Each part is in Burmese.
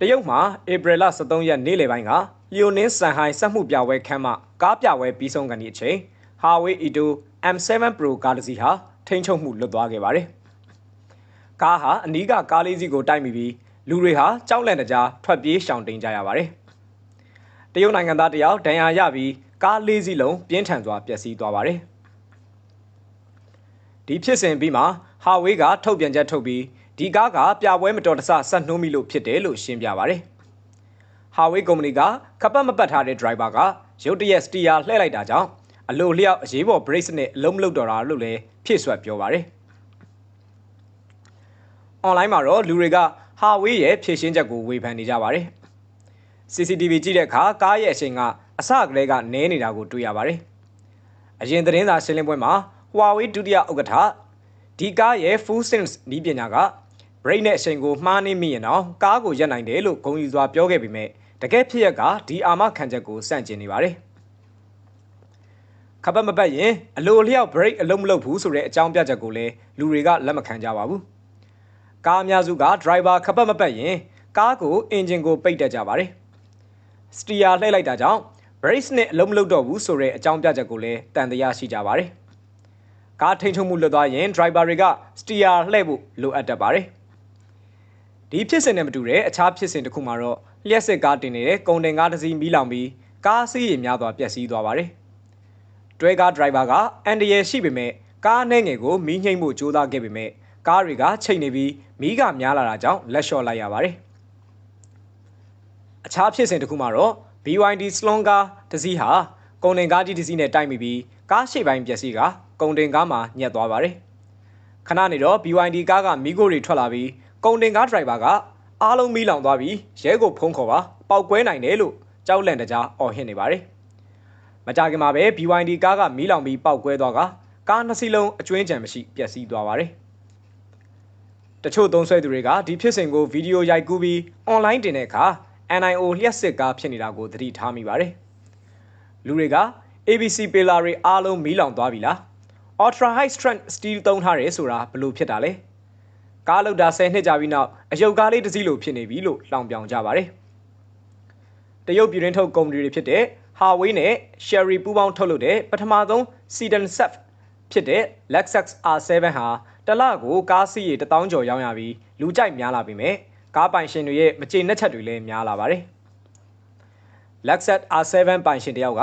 တရုတ်မှာဧပြီလ23ရက်နေ့လယ်ပိုင်းကလျိုနင်းဆန်ဟိုင်းစက်မှုပြပွဲခန်းမကားပြပွဲပြီးဆုံးကန်ဒီအချိန် Huawei Edo M7 Pro ကားတစ်စီးဟာထိန်းချုပ်မှုလွတ်သွားခဲ့ပါတယ်။ကားဟာအနီးကကားလေးစီးကိုတိုက်မိပြီးလူတွေဟာကြောက်လန့်တကြားထွက်ပြေးရှောင်တိန်ကြရပါတယ်။တရုတ်နိုင်ငံသားတယောက်ဒဏ်ရာရပြီးကားလေးစီးလုံးပြင်းထန်စွာပျက်စီးသွားပါတယ်။ဒီဖြစ်စဉ်ပြီးမှ Huawei ကထုတ်ပြန်ချက်ထုတ်ပြီး ဒီကားကပြပွဲမတော်တဆဆက်နှိုးမိလို့ဖြစ်တယ်လို့ရှင်းပြပါတယ်။ Huawei ကုမ္ပဏီကကပတ်မပတ်ထားတဲ့ driver ကရုတ်တရက်စတီယာလှည့်လိုက်တာကြောင့်အလိုလျောက်အရေးပေါ် brake နဲ့အလုံးမလုံးတော့တာလို့လည်းဖြည့်ဆွတ်ပြောပါတယ်။ online မှာတော့လူတွေက Huawei ရဲ့ဖြည့်ရှင်းချက်ကိုဝေဖန်နေကြပါတယ်။ CCTV ကြည့်တဲ့အခါကားရဲ့အချိန်ကအစကတည်းကနည်းနေတာကိုတွေ့ရပါတယ်။အရင်သတင်းစာရှင်းလင်းပွဲမှာ Huawei ဒုတိယဥက္ကဋ္ဌဒီကားရဲ့ full sense နီးပညာက brake နဲ့အချိန်ကိုမှားနေမိရင်တော့ကားကိုရပ်နိုင်တယ်လို့ဂုဏ်ယူစွာပြောခဲ့ပေမဲ့တကယ်ဖြစ်ရက်ကဒီအာမခံချက်ကိုစန့်ကျင်နေပါတယ်ခပတ်မပတ်ရင်အလိုအလျောက် break အလုံးမလုပ်ဘူးဆိုတဲ့အကြောင်းပြချက်ကိုလည်းလူတွေကလက်မခံကြပါဘူးကားအများစုက driver ခပတ်မပတ်ရင်ကားကိုအင်ဂျင်ကိုပိတ်တတ်ကြပါတယ်စတီယာလှည့်လိုက်တာကြောင့် brake နဲ့အလုံးမလုပ်တော့ဘူးဆိုတဲ့အကြောင်းပြချက်ကိုလည်းတန်တရားရှိကြပါတယ်ကားထိန်ချုံမှုလွတ်သွားရင် driver တွေကစတီယာလှည့်ဖို့လိုအပ်တတ်ပါတယ် ဒီဖြစ်စဉ်နဲ့မတူတဲ့အခြားဖြစ်စဉ်တစ်ခုမှာတော့လျှက်စစ်ကားတင်နေတဲ့ကုန်တင်ကားတစ်စီးမီးလောင်ပြီးကားစီးရီများစွာပျက်စီးသွားပါတယ်။တွဲကားဒရိုင်ဘာကအန်ဒီရဲရှိပေမဲ့ကားနဲ့ငယ်ကိုမီးငိမ့်မှုကြိုးစားခဲ့ပေမဲ့ကားတွေကချိန်နေပြီးမီးကများလာတာကြောင့်လက်လျှော့လိုက်ရပါတယ်။အခြားဖြစ်စဉ်တစ်ခုမှာတော့ BYD Slon ကားတစ်စီးဟာကုန်တင်ကားကြီးတစ်စီးနဲ့တိုက်မိပြီးကားရှေ့ပိုင်းပျက်စီးကကုန်တင်ကားမှာညက်သွားပါတယ်။ခဏနေတော့ BYD ကားကမီးခိုးတွေထွက်လာပြီး ကုန်တင်ကားဒရိုင်ဘာကအားလုံးမီးလောင်သွားပြီးရဲကိုဖုံးခေါ်ပါပောက်ကွဲနိုင်တယ်လို့ကြောက်လန့်တကြားအော်ဟစ်နေပါတယ်။မကြခင်မှာပဲ BYD ကားကမီးလောင်ပြီးပောက်ကွဲသွားကကားနှစ်စီးလုံးအကျွင်းကြံမရှိပျက်စီးသွားပါတယ်။တချို့သုံးဆွဲသူတွေကဒီဖြစ်စဉ်ကိုဗီဒီယိုရိုက်ကူးပြီး online တင်တဲ့အခါ NIO လျှက်စစ်ကားဖြစ်နေတာကိုသတိထားမိပါတယ်။လူတွေက ABC pillar တွေအားလုံးမီးလောင်သွားပြီလား။ Ultra High Strength Steel သုံးထားတယ်ဆိုတာဘလို့ဖြစ်တာလဲ။ ကားလောက်တာ10နှစ်ကြာပြီးနောက်အယုတ်ကားလေးတစ်စီးလိုဖြစ်နေပြီလို့လောင်ပြောင်ကြပါတယ်။တရုတ်ပြည်တွင်းထုတ်ကုမ္ပဏီတွေဖြစ်တဲ့ Huawei နဲ့ Sherry ပူးပေါင်းထုတ်လုပ်တဲ့ပထမဆုံး Sedan Saf ဖြစ်တဲ့ Lexus R7 ဟာတလကိုကားစီးရေ1000ကျော်ရောင်းရပြီးလူကြိုက်များလာပြီမဲ့ကားပိုင်ရှင်တွေရဲ့မကျေနပ်ချက်တွေလည်းများလာပါတယ်။ Lexus R7 ပိုင်ရှင်တယောက်က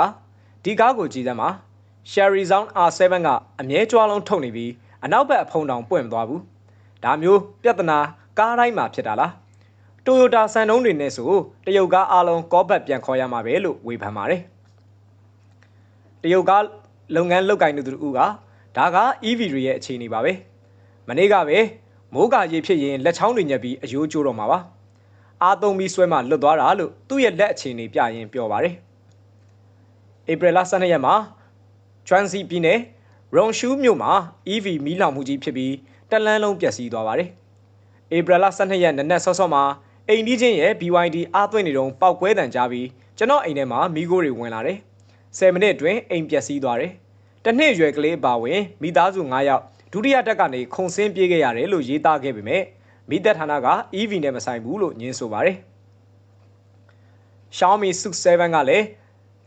ဒီကားကိုကြည့်စမ်းပါ Sherry Zone R7 ကအမြဲကြွားလုံးထုတ်နေပြီးအနောက်ဘက်အဖုံတောင်ပွင့်မသွားဘူး ဒါမျိုးပြဿနာကားတိုင်းမှာဖြစ်တာလားတိုယိုတာစံနှုန်းတွေနဲ့ဆိုတရုတ်ကားအားလုံးကောဘတ်ပြန်ခေါ်ရမှာပဲလို့ဝေဖန်ပါတယ်တရုတ်ကားလုပ်ငန်းလုပ်ကိုင်နေသူတို့ကဒါက EV တွေရဲ့အခြေအနေပါပဲမနေ့ကပဲမိုးကာရေဖြစ်ရင်လက်ချောင်းတွေညက်ပြီးအယိုးကျိုးတော့မှာပါအားသုံးပြီးဆွဲမှလွတ်သွားတာလို့သူ့ရဲ့လက်အခြေအနေပြရင်ပြောပါတယ်ဧပြီလ12ရက်မှာကျွမ်းစီပြည်နယ်ရွန်ရှူးမြို့မှာ EV မီးလောင်မှုကြီးဖြစ်ပြီး တလန်းလုံးပျက်စီးသွားပါတယ်။ဧပြီလ12ရက်နနက်စောစောမှာအိမ်ဒီချင်းရဲ့ BYD အားသွင်းနေတုန်းပောက်ကွဲတံကြားပြီးကျွန်တော်အိမ်ထဲမှာမိခိုးတွေဝင်လာတယ်။10မိနစ်အတွင်းအိမ်ပျက်စီးသွားတယ်။တစ်နှစ်ရွယ်ကလေးပါဝင်မိသားစု9ယောက်ဒုတိယတက်ကနေခုံဆင်းပြေးခဲ့ရတယ်လို့ရေးသားခဲ့ပေမဲ့မိသက်ဌာနက EV နဲ့မဆိုင်ဘူးလို့ညင်းဆိုပါတယ်။ Xiaomi Sub 7ကလည်း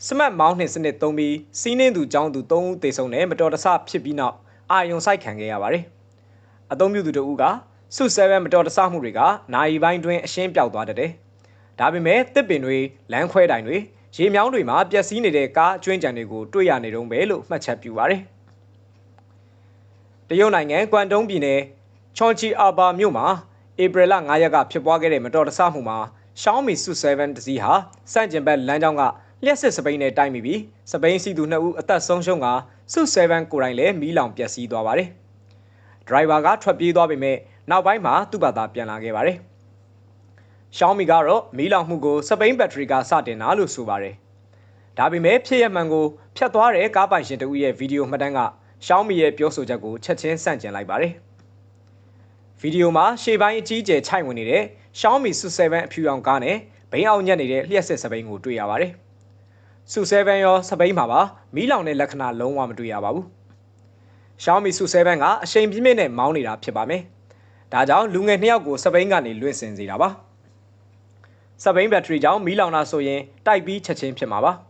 စမတ်မောင်းနှင်စနစ်သုံးပြီးစီးနှင်းသူចောင်းသူ3ဦးသေဆုံးတဲ့မတော်တဆဖြစ်ပြီးနောက်အာယုံဆိုင်ခံခဲ့ရပါတယ်။ အသုံးပြုသူတို့ကစု7မတော်တဆမှုတွေကနိုင်ပိုင်းတွင်အရှင်းပြောက်သွားတဲ့။ဒါပေမဲ့တစ်ပင်တွေလမ်းခွဲတိုင်တွေရေမြောင်းတွေမှာပျက်စီးနေတဲ့ကားအကျွင်းကြံတွေကိုတွေ့ရနေတုံးပဲလို့မှတ်ချက်ပြုပါတယ်။တရုတ်နိုင်ငံကွမ်တုံးပြည်နယ်ချွန်ချီအာဘာမြို့မှာဧပြီလ9ရက်ကဖြစ်ပွားခဲ့တဲ့မတော်တဆမှုမှာ Xiaomi Su7 တစီးဟာစန့်ကျင်ဘက်လမ်းကြောင်းကလျှက်စစ်စပိန်နဲ့တိုက်မိပြီးစပိန်စီသူ2ဦးအသက်ဆုံးရှုံးက Su7 ကိုယ်တိုင်လည်းမီးလောင်ပျက်စီးသွားပါတယ်။ ဒရိုင်ဘာကထွက်ပြေးသွားပေမဲ့နောက်ပိုင်းမှာသူ့ဘာသာပြန်လာခဲ့ပါတယ်။ Xiaomi ကတော့မီးလောင်မှုကိုစပိန်ဘက်ထရီကစတင်တာလို့ဆိုပါတယ်။ဒါပေမဲ့ဖြစ်ရမှန်ကိုဖြတ်သွားတဲ့ကားပိုင်ရှင်တဦးရဲ့ဗီဒီယိုမှတ်တမ်းက Xiaomi ရဲ့ပြောဆိုချက်ကိုချက်ချင်းဆန့်ကျင်လိုက်ပါတယ်။ဗီဒီယိုမှာရှေ့ပိုင်းအကြီးအကျယ်ခြိုက်ဝင်နေတဲ့ Xiaomi Su7 အဖြူရောင်ကားနဲ့ဘိန်းအောင်ညက်နေတဲ့လျှက်စစ်စပိန်ကိုတွေ့ရပါတယ်။ Su7 ရောစပိန်မှာပါမီးလောင်တဲ့လက္ခဏာလုံးဝမတွေ့ရပါဘူး။ Xiaomi Su 7ကအရှိန်ပြင်းပြင်းနဲ့မောင်းနေတာဖြစ်ပါမယ်။ဒါကြောင့်လူငယ်နှစ်ယောက်ကိုစပိန်ကနေလွင့်စင်စေတာပါ။စပိန်ဘက်ထရီကြောင့်မီးလောင်တာဆိုရင်တိုက်ပြီးချက်ချင်းဖြစ်မှာပါ။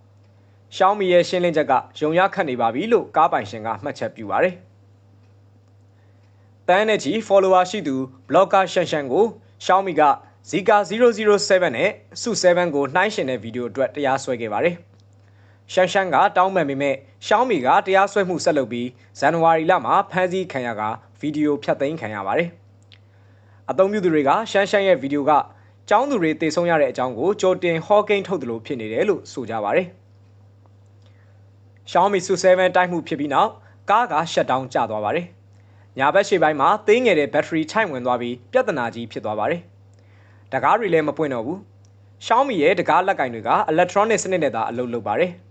Xiaomi ရဲ့ရှင်းလင်းချက်ကယုံရခတ်နေပါပြီလို့ကားပိုင်ရှင်ကမှတ်ချက်ပြုပါတယ်။တန်းနဲ့ချီ follower ရှိသူ blogger ရှန်ရှန်ကို Xiaomi က Zika 007နဲ့ Su 7ကိုနှိုင်းယှဉ်တဲ့ဗီဒီယိုအတွက်တရားစွဲခဲ့ပါတယ်။ ရှန်ရှန်ကတောင်းပန်ပေမဲ့ Xiaomi ကတရားစွဲမှုဆက်လုပ်ပြီးဇန်နဝါရီလမှာဖမ်းဆီးခံရကဗီဒီယိုဖြတ်သိမ်းခံရပါတယ်။အသုံးပြုသူတွေကရှန်ရှန်ရဲ့ဗီဒီယိုကကျောင်းသူတွေတေဆုံးရတဲ့အကြောင်းကိုကြိုတင်ဟောကိန်းထုတ်တယ်လို့ဖြစ်နေတယ်လို့ဆိုကြပါတယ်။ Xiaomi Su 7တိုက်မှုဖြစ်ပြီးနောက်ကားကရှက်ဒေါင်းကျသွားပါတယ်။ညာဘက်ရှေ့ပိုင်းမှာသေးငယ်တဲ့ဘက်ထရီချိုင့်ဝင်သွားပြီးပြဿနာကြီးဖြစ်သွားပါတယ်။တကားတွေလည်းမပွင့်တော့ဘူး။ Xiaomi ရဲ့တကားလက်ကင်တွေက electronic စနစ်နဲ့သာအလုပ်လုပ်ပါတယ်။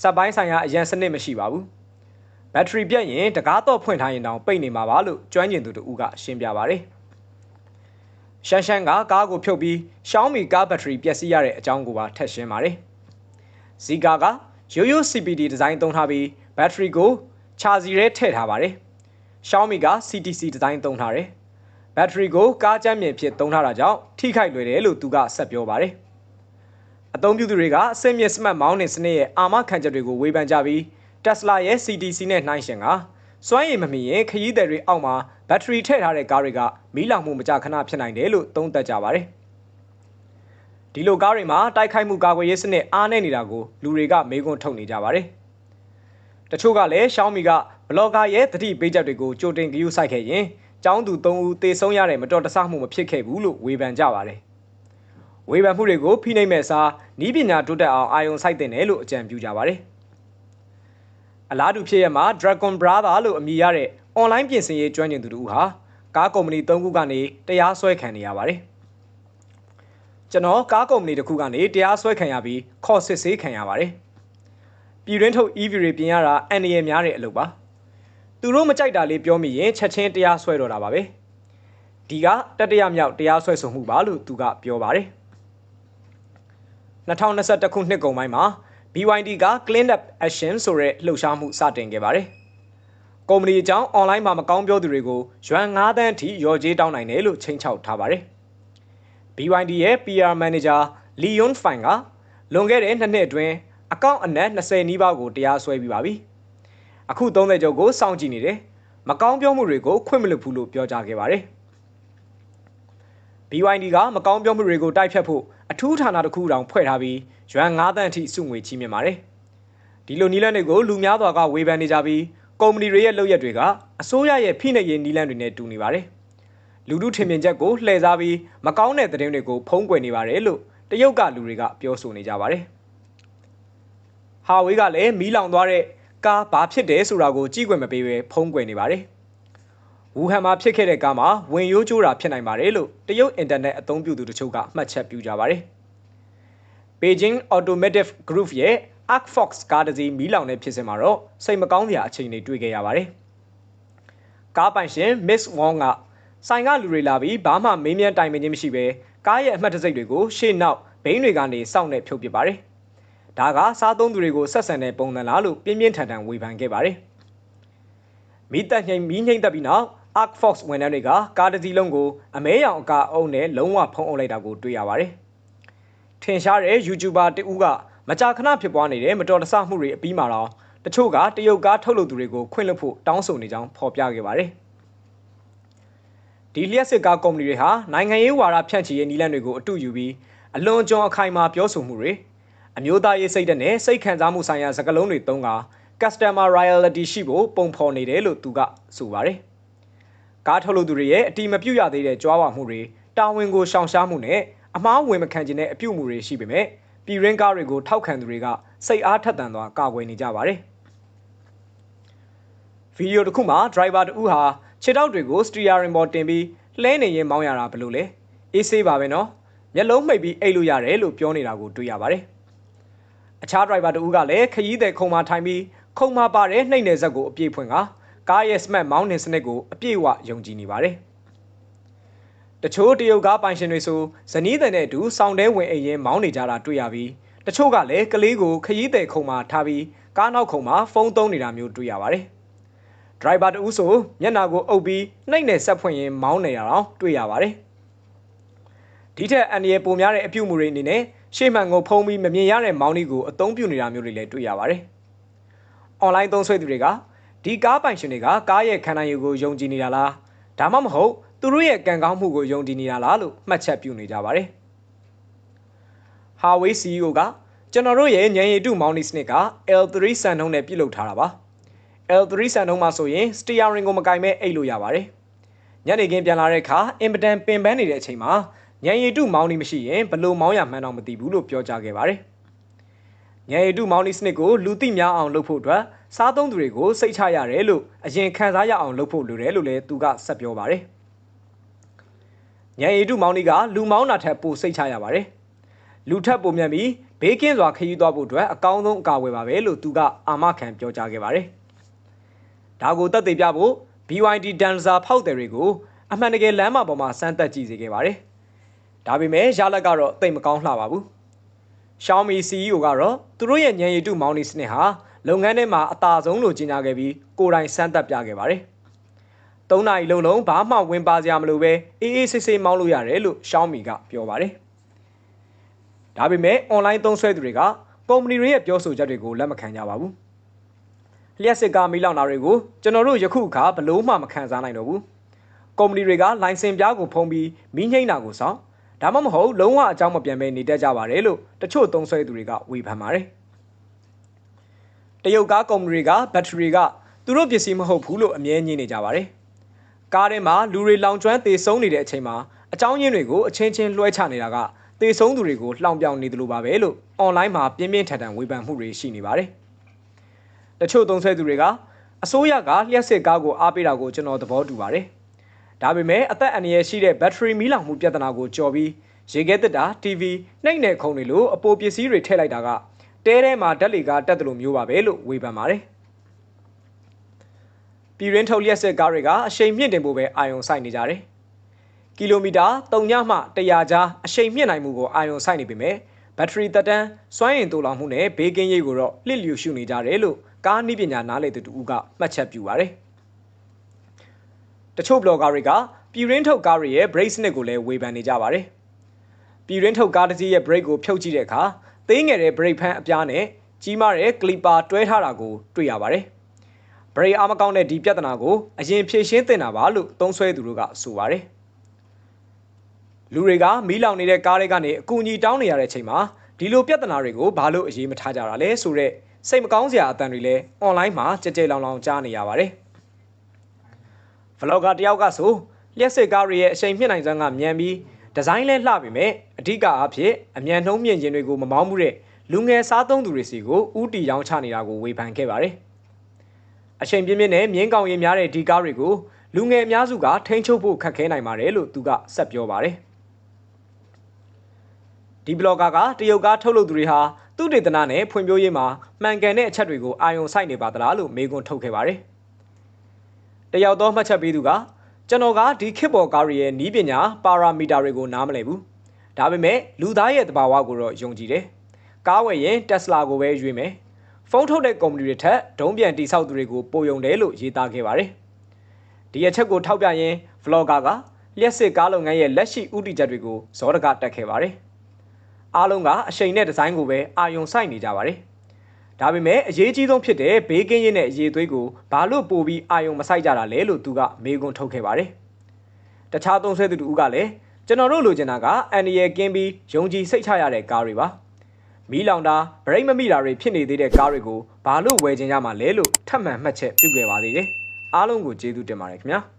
စက်ပိုင်းဆိုင်ရာအရန်စနစ်မရှိပါဘူး။ဘက်ထရီပြတ်ရင်တကားတော့ဖွင့်ထားရင်တောင်ပိတ်နေမှာပါလို့ကျွမ်းကျင်သူတို့ကရှင်းပြပါတယ်။ရှန်ရှန်ကကားကိုဖြုတ်ပြီး Xiaomi ကားဘက်ထရီပျက်စီးရတဲ့အကြောင်းကိုပါထည့်ရှင်းပါတယ်။ Zika ကရိုးရိုး CPD ဒီဇိုင်းသုံးထားပြီးဘက်ထရီကိုချာစီရဲထည့်ထားပါတယ်။ Xiaomi က CTC ဒီဇိုင်းသုံးထားတယ်။ဘက်ထရီကိုကားကြမ်းမြင့်ဖြစ်သုံးထားတာကြောင့်ထိခိုက်လွယ်တယ်လို့သူကဆက်ပြောပါတယ်။ အသုံးပြုသူတွေကအစင်မြစ် smart mounting စနစ်ရဲ့အာမခံချက်တွေကိုဝေဖန်ကြပြီး Tesla ရဲ့ CTC နဲ့နှိုင်းယှဉ်ကစွမ်းရည်မမီရင်ခရီးသည်တွေအောက်မှာဘက်ထရီထည့်ထားတဲ့ကားတွေကမီးလောင်မှုမကြာခဏဖြစ်နိုင်တယ်လို့သုံးသပ်ကြပါတယ်။ဒီလိုကားတွေမှာတိုက်ခိုက်မှုကာကွယ်ရေးစနစ်အားနည်းနေတာကိုလူတွေကမေးခွန်းထုတ်နေကြပါတယ်။တချို့ကလည်း Xiaomi ကဘလော့ဂါရဲ့သတိပေးချက်တွေကိုကြိုတင်ဂရုစိုက်ခဲ့ရင်ကျောင်းသူ၃ဦးသေဆုံးရတဲ့မတော်တဆမှုမဖြစ်ခဲ့ဘူးလို့ဝေဖန်ကြပါတယ်။ ဝေဖန်မှုတွေကိုဖိနှိပ်မဲ့စားဤပညာတိုးတက်အောင်အာရုံစိုက်တင်တယ်လို့အကြံပြုကြပါတယ်။အလားတူဖြစ်ရမှာ Dragon Brother လို့အမည်ရတဲ့ online ပြင်ဆင်ရေးကျွမ်းကျင်သူတို့ဟာကားကုမ္ပဏီ၃ခုကနေတရားစွဲခံနေရပါတယ်။ကျွန်တော်ကားကုမ္ပဏီတစ်ခုကနေတရားစွဲခံရပြီးခေါ်စစ်ဆေးခံရပါတယ်။ပြည်တွင်းထုတ် EV တွေပြင်ရတာအန်ဒီရများတဲ့အလုပ်ပါ။သူတို့မကြိုက်တာလေးပြောမိရင်ချက်ချင်းတရားစွဲတော့တာပါပဲ။ဒီကတတရမြောက်တရားစွဲဆိုမှုပါလို့သူကပြောပါတယ်။ 2021ခုနှစ်ကုန်ပိုင်းမှာ BYD က Clean Up Action ဆိုတဲ့လှုပ်ရှားမှုစတင်ခဲ့ပါတယ်။ကုမ္ပဏီအကြောင်း online မှာမကောင်းပြောသူတွေကိုယွမ်9သန်းအထိရော်ကြေးတောင်းနိုင်တယ်လို့ချိန်ချောက်ထားပါတယ်။ BYD ရဲ့ PR Manager Leon Fine ကလွန်ခဲ့တဲ့နှစ်နှစ်အတွင်းအကောင့်အနက်20နီးပါးကိုတရားစွဲပြီးပါပြီ။အခု30ကျော်ကိုစောင့်ကြည့်နေတယ်။မကောင်းပြောမှုတွေကိုခွင့်မလွတ်ဘူးလို့ပြောကြားခဲ့ပါတယ်။ BYD ကမကောင်းပြောမှုတွေကိုတိုက်ဖြတ်ဖို့ အထူးဌာနတစ်ခုတောင်ဖွဲ့ထားပြီးရွမ်9တန်းအထိစုငွေချီးမြှင့်ပါတယ်။ဒီလိုနီလန်းတွေကိုလူများစွာကဝေဖန်နေကြပြီးကုမ္ပဏီတွေရဲ့လုပ်ရက်တွေကအစိုးရရဲ့ဖိနှိပ်ရေးနီလန်းတွေနဲ့တူနေပါတယ်။လူထုထင်မြင်ချက်ကိုလှည့်စားပြီးမကောင်းတဲ့သတင်းတွေကိုဖုံးကွယ်နေပါတယ်လို့တရုတ်ကလူတွေကပြောဆိုနေကြပါတယ်။ဟာဝေးကလည်းမီးလောင်သွားတဲ့ကားဘာဖြစ်တယ်ဆိုတာကိုကြည့်ွယ်မပေးဘဲဖုံးကွယ်နေပါတယ်။ ဝူဟန်မှာဖြစ်ခဲ့တဲ့ကားမှာဝင်ရိုးကျိုးတာဖြစ်နိုင်ပါတယ်လို့တရုတ်အင်တာနက်အသုံးပြုသူတချို့ကမှတ်ချက်ပြုကြပါတယ်။ Beijing Automotive Group ရဲ့ Arcfox ကားတစ်စီးမီးလောင်တဲ့ဖြစ်စဉ်မှာတော့စိတ်မကောင်းစရာအခြေအနေတွေ့ခဲ့ရပါတယ်။ကားပိုင်ရှင် Miss Wong ကဆိုင်ကလူတွေလာပြီးဘာမှမေးမြန်းတိုင်ပင်ခြင်းမရှိဘဲကားရဲ့အမှတ်တံဆိပ်တွေကိုရှေ့နောက်ဘိန်းတွေကနေစောင့်နေဖြုတ်ပစ်ပါတယ်။ဒါကစားသုံးသူတွေကိုဆက်ဆံတဲ့ပုံစံလားလို့ပြင်းပြင်းထန်ထန်ဝေဖန်ခဲ့ပါတယ်။မိသက်ငိမ့်မီးငိမ့်တက်ပြီးနောက် Arc Fox ဝန်ထမ်းတွေကကားတစ်စီးလုံးကိုအမဲရောင်အကအုပ်နဲ့လုံးဝဖုံးအုပ်လိုက်တာကိုတွေ့ရပါတယ်။ထင်ရှားတဲ့ YouTuber တဦးကမကြာခဏဖြစ်ပွားနေတဲ့မတော်တဆမှုတွေအပြီးမှာတော့တချို့ကတရုတ်ကားထုတ်လုပ်သူတွေကိုခွင့်လွှတ်ဖို့တောင်းဆိုနေကြောင်းဖော်ပြခဲ့ပါတယ်။ဒီလျှက်စစ်ကားကုမ္ပဏီတွေဟာနိုင်ငံရေးဝါဒဖြန့်ချီရေးနည်းလမ်းတွေကိုအတူယူပြီးအလွန်ကြုံအခိုင်မာပြောဆိုမှုတွေအမျိုးသားရေးစိတ်ဓာတ်နဲ့စိတ်ခံစားမှုဆိုင်ရာစကားလုံးတွေသုံးက customer loyalty ရှိဖို့ပုံဖော်နေတယ်လို့သူကဆိုပါတယ် ကားထုတ်လုပ်သူတွေရဲ့အတိမပြုတ်ရသေးတဲ့ကြွားဝမှုတွေတာဝန်ကိုရှောင်ရှားမှုနဲ့အမားဝင်မခံခြင်းတဲ့အပြုတ်မှုတွေရှိပေမဲ့ပြည်ရင်းကားတွေကိုထောက်ခံသူတွေကစိတ်အားထက်သန်စွာကာကွယ်နေကြပါတယ်။ဗီဒီယိုတစ်ခုမှာ driver တဦးဟာခြေထောက်တွေကို steering ပေါ်တင်ပြီးလှဲနေရင်မောင်းရတာဘလို့လဲအေးဆေးပါပဲနော်မျက်လုံးမှိတ်ပြီးအိတ်လို့ရတယ်လို့ပြောနေတာကိုတွေ့ရပါတယ်။အခြား driver တဦးကလည်းခရီးသည်ခုံမှာထိုင်ပြီးခုံမှာပါတဲ့နှိမ့်နယ်ဇက်ကိုအပြည့်ဖွင့်က ကားရဲ့ smart mounting စနစ်ကိုအပြည့်အဝယုံကြည်နေပါတယ်။တချို့တရုတ်ကားပိုင်ရှင်တွေဆိုဇနီးတဲ့နဲ့အတူစောင်းတဲဝင်အိမ်ရင်မောင်းနေကြတာတွေ့ရပြီးတချို့ကလည်းကလေးကိုခရီးသည်ခုံမှာထားပြီးကားနောက်ခုံမှာဖုန်းသုံးနေတာမျိုးတွေ့ရပါတယ်။ဒရိုင်ဘာတူဆိုမျက်နာကိုအုပ်ပြီးနှိမ့်နယ်ဆက်ဖွင့်ရင်မောင်းနေတာတော့တွေ့ရပါတယ်။ဒီထက်အန်ဒီရဲ့ပုံများတဲ့အပြုအမူတွေအနေနဲ့ရှေ့မှန်ကိုဖုံးပြီးမမြင်ရတဲ့မောင်းနှီးကိုအသုံးပြုနေတာမျိုးတွေလည်းတွေ့ရပါတယ်။ online သုံးဆွဲသူတွေက ဒီကားပိုင်ရှင်တွေကကားရဲ့ခံနိုင်ရည်ကိုယုံကြည်နေတာလားဒါမှမဟုတ်သူတို့ရဲ့ကံကောင်းမှုကိုယုံကြည်နေတာလားလို့မှတ်ချက်ပြုနေကြပါတယ်။ Huawei CEO ကကျွန်တော်တို့ရဲ့ညံရည်တုမောင်းနှီးစနစ်က L3 စံနှုန်းနဲ့ပြုလုပ်ထားတာပါ။ L3 စံနှုန်းမှာဆိုရင် steering ကိုမကင်မဲ့အိတ်လို့ရပါတယ်။ညနေခင်းပြန်လာတဲ့အခါအင်ပတန်ပင်ပန်းနေတဲ့အချိန်မှာညံရည်တုမောင်းနှီးမရှိရင်ဘလို့မောင်းရမှန်းတော့မသိဘူးလို့ပြောကြားခဲ့ပါတယ်။ ညံရည်တုမောင်းနှီးစနစ်ကိုလူသိများအောင်လုပ်ဖို့အတွက်စားသုံးသူတွေကိုစိတ်ချရတယ်လို့အရင်ခံစားရအောင်လုပ်ဖို့လိုတယ်လို့လည်းသူကဆက်ပြောပါတယ်။ညံရည်တုမောင်းနှီးကလူမောင်းတာထက်ပိုစိတ်ချရပါတယ်။လူထက်ပိုမြတ်ပြီးဘေးကင်းစွာခရီးသွားဖို့အတွက်အကောင်းဆုံးအကာအကွယ်ပါပဲလို့သူကအာမခံပြောကြားခဲ့ပါတယ်။ဒါကိုတက်သေးပြဖို့ BYD Dancer ဖောက်တယ်တွေကိုအမှန်တကယ်လမ်းမပေါ်မှာစမ်းသပ်ကြည့်စေခဲ့ပါတယ်။ဒါပေမဲ့ရလက်ကတော့တိတ်မကောင်းလှပါဘူး။ Xiaomi CEO ကတော့သူတို့ရဲ့ညံရည်တုမောင်းနေစနစ်ဟာလုပ်ငန်းထဲမှာအသာဆုံးလို့ကြေညာခဲ့ပြီးကိုယ်တိုင်စမ်းသပ်ပြခဲ့ပါတယ်။၃နာရီလုံးလုံးဘာမှဝင်ပါစရာမလိုပဲအေးအေးဆေးဆေးမောင်းလို့ရတယ်လို့ Xiaomi ကပြောပါတယ်။ဒါပေမဲ့ online သုံးစွဲသူတွေကကုမ္ပဏီတွေရဲ့ပြောဆိုချက်တွေကိုလက်မခံကြပါဘူး။လျှက်စစ်ကားမီးလောင်တာတွေကိုကျွန်တော်တို့ယခုအခါဘလို့မှမခံစားနိုင်တော့ဘူး။ကုမ္ပဏီတွေကလိုင်စင်ပြားကိုဖုံးပြီးမီးငိမ့်တာကိုဆောင် ဒါမှမဟုတ်လုံးဝအကြောင်းမပြန်ပဲနေတတ်ကြပါတယ်လို့တချို့သုံးဆွဲသူတွေကဝေဖန်ပါတယ်။တရုတ်ကားကုမ္ပဏီတွေကဘက်ထရီကသူတို့ပစ္စည်းမဟုတ်ဘူးလို့အမြဲညင်းနေကြပါတယ်။ကားထဲမှာလူတွေလောင်ကျွမ်းသေဆုံးနေတဲ့အချိန်မှာအကြောင်းရင်းတွေကိုအချင်းချင်းလွှဲချနေတာကသေဆုံးသူတွေကိုလှောင်ပြောင်နေတယ်လို့ပါပဲလို့အွန်လိုင်းမှာပြင်းပြင်းထန်ထန်ဝေဖန်မှုတွေရှိနေပါတယ်။တချို့သုံးဆွဲသူတွေကအစိုးရကလျှက်စစ်ကားကိုအားပေးတာကိုကျွန်တော်သဘောတူပါတယ်။ ဒါပေမဲ့အသက်အန္တရာယ်ရှိတဲ့ဘက်ထရီမီးလောင်မှုပြဿနာကိုကြော်ပြီးရေခဲတက်တာ TV နှိမ့်နယ်ခုံတွေလိုအပိုပစ္စည်းတွေထည့်လိုက်တာကတဲထဲမှာဓာတ်လေကားတက်တယ်လို့မျိုးပါပဲလို့ဝေဖန်ပါတယ်။ပြည်ရင်းထုတ်လျက်စစ်ကားတွေကအရှိန်မြင့်တင်ဖို့ပဲအာရုံစိုက်နေကြတယ်။ကီလိုမီတာ3ညမှ100ကြားအရှိန်မြင့်နိုင်မှုကိုအာရုံစိုက်နေပေမဲ့ဘက်ထရီသက်တမ်းစွမ်းအင်တူလောင်မှုနဲ့ဘေးကင်းရေးကိုတော့လှစ်လျူရှုနေကြတယ်လို့ကားနည်းပညာနားလည်သူတူကမှတ်ချက်ပြုပါတယ်။ တချို့ဘလော့ဂါတွေကပြည်ရင်းထုတ်ကားတွေရဲ့ brake စနစ်ကိုလည်းဝေဖန်နေကြပါတယ်။ပြည်ရင်းထုတ်ကားတစ်စီးရဲ့ brake ကိုဖြုတ်ကြည့်တဲ့အခါသေးငယ်တဲ့ brake ဖမ်းအပြားနဲ့ကြီးမားတဲ့ clipper တွဲထားတာကိုတွေ့ရပါတယ်။ brake အားမကောင်းတဲ့ဒီပြဿနာကိုအရင်ဖြေရှင်းသင့်တာပါလို့သုံးဆွဲသူတို့ကဆိုပါတယ်။လူတွေကမီးလောင်နေတဲ့ကားတွေကနေအကူအညီတောင်းနေရတဲ့အချိန်မှာဒီလိုပြဿနာတွေကိုဘာလို့အရေးမထားကြတာလဲဆိုတော့စိတ်မကောင်းစရာအတန်တွေလည်းအွန်လိုင်းမှာကြဲကြဲလောင်လောင်ကြားနေရပါတယ်။ vlogger တယောက်ကဆိုလျှက်စစ်ကားတွေရဲ့အချိန်မြင့်နိုင်စွမ်းကမြန်ပြီးဒီဇိုင်းလဲလှပေမဲ့အဓိကအဖြစ်အမြန်နှုံးမြင့်ခြင်းတွေကိုမမောင်းမှုတဲ့လူငယ်စားသုံးသူတွေစီကိုဥတီရောင်းချနေတာကိုဝေဖန်ခဲ့ပါတယ်။အချိန်ပြင်းပြင်းနဲ့မြင်းကောင်ရည်များတဲ့ဒီကားတွေကိုလူငယ်အများစုကထိန်းချုပ်ဖို့ခက်ခဲနိုင်ပါတယ်လို့သူကဆက်ပြောပါတယ်။ဒီဘလော့ဂါကတရုတ်ကားထုတ်လုပ်သူတွေဟာသူတေသနာနဲ့ဖွံ့ဖြိုးရေးမှာမှန်ကန်တဲ့အချက်တွေကိုအာရုံစိုက်နေပါသလားလို့မေးခွန်းထုတ်ခဲ့ပါတယ်။ တယောက်သောမှတ်ချက်ပေးသူကကျွန်တော်ကဒီခစ်ပေါ်ကားရဲ့နီးပညာပါရာမီတာတွေကိုနားမလည်ဘူး။ဒါပေမဲ့လူသားရဲ့သဘာဝကိုတော့ယုံကြည်တယ်။ကားဝယ်ရင်တက်စလာကိုပဲရွေးမယ်။ဖုန်းထုတ်တဲ့ကုမ္ပဏီတွေထက်ဒုံးပြန်တိဆောက်သူတွေကိုပိုယုံတယ်လို့ရေးသားခဲ့ပါတယ်။ဒီအချက်ကိုထောက်ပြရင်း vlogger ကလျှက်စစ်ကားလုပ်ငန်းရဲ့လက်ရှိဥတီချက်တွေကိုဇောတကတက်ခဲ့ပါတယ်။အားလုံးကအရှိန်နဲ့ဒီဇိုင်းကိုပဲအာယုံစိုက်နေကြပါတယ်။ ဒါပေမဲ့အရေးကြီးဆုံးဖြစ်တဲ့ဘေးကင်းရေးနဲ့အရေးသွေးကိုဘာလို့ပို့ပြီးအာယုံမစိုက်ကြတာလဲလို့သူကမေးခွန်းထုတ်ခဲ့ပါတယ်။တခြားသုံးဆွဲသူတူကလည်းကျွန်တော်တို့လိုချင်တာကအန်ဒီရယ်ကင်းပြီးယုံကြည်စိတ်ချရတဲ့ကားတွေပါ။မီးလောင်တာဗရိတ်မမိတာတွေဖြစ်နေသေးတဲ့ကားတွေကိုဘာလို့ဝယ်ချင်ကြမှာလဲလို့ထပ်မံမှတ်ချက်ပြုခဲ့ပါသေးတယ်။အားလုံးကိုကျေးဇူးတင်ပါတယ်ခင်ဗျာ။